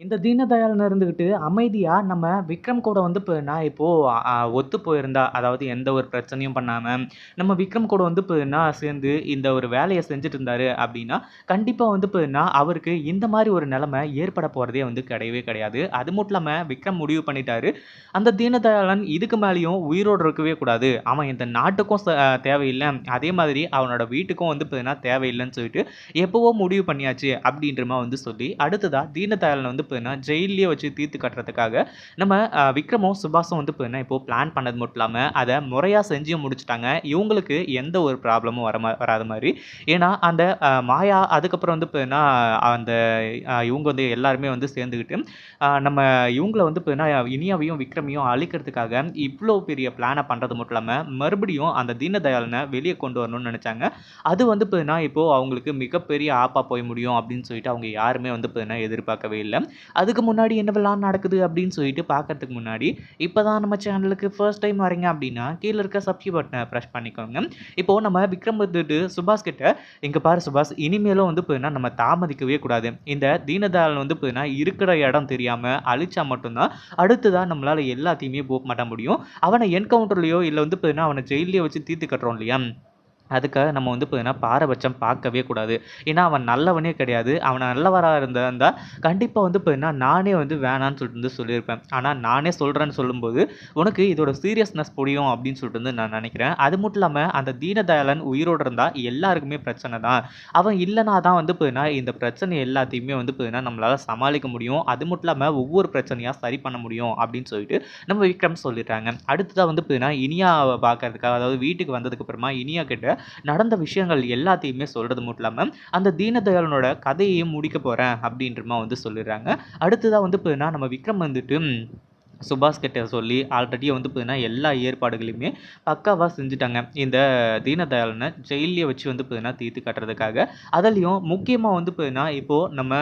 இந்த தீனதயாளன் இருந்துக்கிட்டு அமைதியாக நம்ம விக்ரம் கூட வந்து இப்போ நான் இப்போது ஒத்து போயிருந்தா, அதாவது எந்த ஒரு பிரச்சனையும் பண்ணாமல் நம்ம விக்ரம் கூட வந்து இப்போ நான் சேர்ந்து இந்த ஒரு வேலையை செஞ்சுட்டு இருந்தாரு அப்படின்னா கண்டிப்பாக வந்து இப்போ நான் அவருக்கு இந்த மாதிரி ஒரு நிலமை ஏற்பட போகிறதே வந்து கிடையவே கிடையாது. அது மட்டும் இல்லாமல் விக்ரம் முடிவு பண்ணிட்டாரு. அந்த தீனதயாளன் இதுக்கு மேலேயும் உயிரோடு இருக்கவே கூடாது. அவன் இந்த நாட்டுக்கும் ச அதே மாதிரி அவனோட வீட்டுக்கும் வந்து இப்போ தேவையில்லைன்னு சொல்லிட்டு, எப்போவோ முடிவு பண்ணியாச்சு அப்படின்றமா வந்து சொல்லி, அடுத்ததாக தீனதயாளன் வந்து பார்த்தீங்கன்னா, ஜெயிலே வச்சு தீர்த்து கட்டுறதுக்காக நம்ம விக்ரமும், சுபாஷும் வந்து பார்த்தீங்கன்னா, இப்போ பிளான் பண்ணது மட்டும் இல்லாமல் அதை முறையாக செஞ்சும் முடிச்சுட்டாங்க. இவங்களுக்கு எந்த ஒரு ப்ராப்ளமும் வரமா வராத மாதிரி. ஏன்னா, அந்த மாயா அதுக்கப்புறம் வந்து பார்த்தீங்கன்னா, அந்த இவங்க வந்து எல்லாருமே வந்து சேர்ந்துக்கிட்டு நம்ம இவங்கள வந்து பார்த்தீங்கன்னா, இனியாவையும், விக்ரமையும் அழிக்கிறதுக்காக இவ்வளோ பெரிய பிளானை பண்ணுறது மட்டும் இல்லாமல் மறுபடியும் அந்த தீனதயாளனை வெளியே கொண்டு வரணும்னு நினச்சாங்க. அது வந்து பார்த்தீங்கன்னா, இப்போது அவங்களுக்கு மிகப்பெரிய ஆப்பாக போய் முடியும் அப்படின்னு சொல்லிட்டு அவங்க யாருமே வந்து பார்த்தீங்கன்னா எதிர்பார்க்கவே இல்லை. அதுக்கு முன்னாடி என்னவெல்லாம் நடக்குது அப்படின்னு சொல்லிட்டு பார்க்கறதுக்கு முன்னாடி, இப்போ தான் நம்ம சேனலுக்கு ஃபர்ஸ்ட் டைம் வரீங்க அப்படின்னா கீழே இருக்க சப்ஸ்கிரைப் பட்டனை ப்ரெஷ் பண்ணிக்கோங்க. இப்போ நம்ம விக்ரம் வந்துட்டு சுபாஷ் கிட்ட, இங்கே பாரு சுபாஷ் இனிமேலும் வந்து பார்த்தீங்கன்னா, நம்ம தாமதிக்கவே கூடாது. இந்த தீனதயாளன் வந்து பார்த்தீங்கன்னா, இருக்கிற இடம் தெரியாமல் அழிச்சா மட்டும்தான் தான், நம்மளால் நம்மளால எல்லாத்தையுமே போக மாட்ட முடியும். அவனை என்கவுண்டர்லையோ இல்லை வந்து பார்த்தீங்கன்னா, அவனை ஜெயில்லயோ வச்சு தீர்த்து கட்டுறோம் இல்லையா? அதுக்காக நம்ம வந்து பார்த்தீங்கன்னா, பாரபட்சம் பார்க்கவே கூடாது. ஏன்னா, அவன் நல்லவனே கிடையாது. அவன் நல்லவராக இருந்தால் கண்டிப்பாக வந்து பார்த்தீங்கன்னா, நானே வந்து வேணான்னு சொல்லிட்டு வந்து சொல்லியிருப்பேன். ஆனால் நானே சொல்கிறேன்னு சொல்லும்போது, உனக்கு இதோட சீரியஸ்னஸ் புரியும் அப்படின்னு சொல்லிட்டு வந்து நான் நினைக்கிறேன் அது மட்டும் இல்லாமல் அந்த தீனதயாளன் உயிரோட இருந்தால் எல்லாருக்குமே பிரச்சனை தான். அவன் இல்லைனா தான் வந்து பார்த்தீங்கன்னா, இந்த பிரச்சனை எல்லாத்தையுமே வந்து பார்த்தீங்கன்னா, நம்மளால் சமாளிக்க முடியும். அது மட்டும் இல்லாமல் ஒவ்வொரு பிரச்சனையாக சரி பண்ண முடியும் அப்படின்னு சொல்லிட்டு நம்ம விக்ரம் சொல்லிட்டாங்க. அடுத்ததாக வந்து பார்த்தீங்கன்னா, இனியா பார்க்கறதுக்காக அதாவது வீட்டுக்கு வந்ததுக்கு அப்புறமா இனியா கிட்ட நடந்த விஷயங்கள் எல்லாத்தையுமே சொல்றது மட்டும் இல்லாமல் அந்த தீனதயாளனோட கதையையும் முடிக்க போறேன் அப்படின்றமா வந்து சொல்லிடுறாங்க. அடுத்ததாக வந்து பார்த்தீங்கன்னா, நம்ம விக்ரம் வந்துட்டு சுபாஷ் கிட்ட சொல்லி ஆல்ரெடி வந்து பார்த்தீங்கன்னா, எல்லா ஏற்பாடுகளையுமே பக்காவாக செஞ்சுட்டாங்க. இந்த தீனதயாளனை ஜெயிலே வச்சு வந்து பார்த்தீங்கன்னா, தீர்த்து கட்டுறதுக்காக. அதுலேயும் முக்கியமாக வந்து பார்த்தீங்கன்னா, இப்போது நம்ம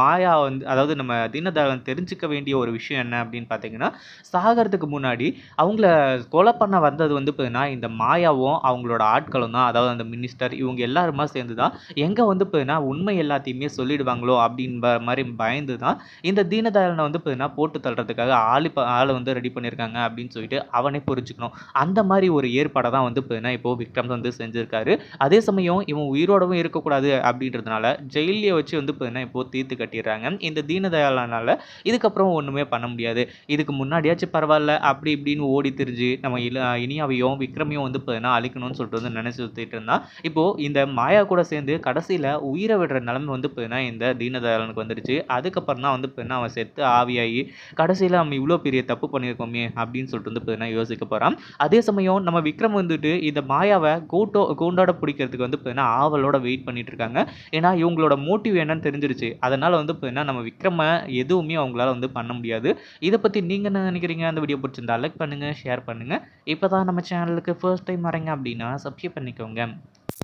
மாயா வந்து அதாவது நம்ம தீனதயாளன் தெரிஞ்சுக்க வேண்டிய ஒரு விஷயம் என்ன அப்படின்னு பார்த்தீங்கன்னா, சாகிறதுக்கு முன்னாடி அவங்கள கொலை பண்ண வந்தது வந்து பார்த்தீங்கன்னா, இந்த மாயாவும், அவங்களோட ஆட்களும் தான். அதாவது அந்த மினிஸ்டர் இவங்க எல்லாருமா சேர்ந்து தான், எங்கே வந்து பார்த்தீங்கன்னா, உண்மை எல்லாத்தையுமே சொல்லிடுவாங்களோ அப்படின்ற மாதிரி பயந்து தான், இந்த தீனதயாளனை வந்து பார்த்தீங்கன்னா, போட்டு தள்ளுறதுக்காக ஆளு இப்போ ஆள வந்து ரெடி பண்ணியிருக்காங்க அப்படின்னு சொல்லிட்டு அவனே புரிஞ்சுக்கணும். அந்த மாதிரி ஒரு ஏற்பாடை தான் வந்து பார்த்தீங்கன்னா, இப்போது விக்ரம் வந்து செஞ்சுருக்காரு அதே சமயம் இவன் உயிரோடவும் இருக்கக்கூடாது அப்படின்றதுனால ஜெயிலியை வச்சு வந்து பார்த்தீங்கன்னா, இப்போது தீர்த்து கட்டிடுறாங்க இந்த தீனதயாளனால் இதுக்கப்புறம் ஒன்றுமே பண்ண முடியாது. இதுக்கு முன்னாடியாச்சும் பரவாயில்ல அப்படி இப்படின்னு ஓடி திரிஞ்சு, நம்ம இல இனியாவையும், விக்ரமையும் வந்து பார்த்தீங்கன்னா, அழிக்கணும்னு சொல்லிட்டு வந்து நினச்சி சுற்றிட்டு இருந்தான். இப்போது இந்த மாயா கூட சேர்ந்து கடைசியில் உயிரை விடுற நிலமை வந்து பார்த்தீங்கன்னா, இந்த தீனதயாளனுக்கு வந்துடுச்சு அதுக்கப்புறம் தான் வந்து பார்த்தீங்கன்னா, அவன் செத்து ஆவியாகி, கடைசியில் அவன் இவ்வளோ பெரிய தப்பு பண்ணியிருக்கோமே அப்படின்னு சொல்லிட்டு வந்து பார்த்தீங்கன்னா, யோசிக்க போகிறான் அதே சமயம் நம்ம விக்ரம் வந்துட்டு இந்த மாயாவை கூட்டோ கூண்டோட பிடிக்கிறதுக்கு வந்து பார்த்தீங்கன்னா, ஆவலோட வெயிட் பண்ணிட்டு இருக்காங்க. ஏன்னா, இவங்களோட மோட்டிவ் என்னன்னு தெரிஞ்சிருச்சு. அதனால வந்து பார்த்தீங்கன்னா, நம்ம விக்ரமை எதுவுமே அவங்களால வந்து பண்ண முடியாது. இதை பற்றி நீங்கள் என்ன நினைக்கிறீங்க அந்த வீடியோ பிடிச்சிருந்தா லைக் பண்ணுங்கள் ஷேர் பண்ணுங்கள் இப்போ தான் நம்ம சேனலுக்கு ஃபர்ஸ்ட் டைம் வரீங்க அப்படின்னா சப்ஸ்கிரைப் பண்ணிக்கோங்க.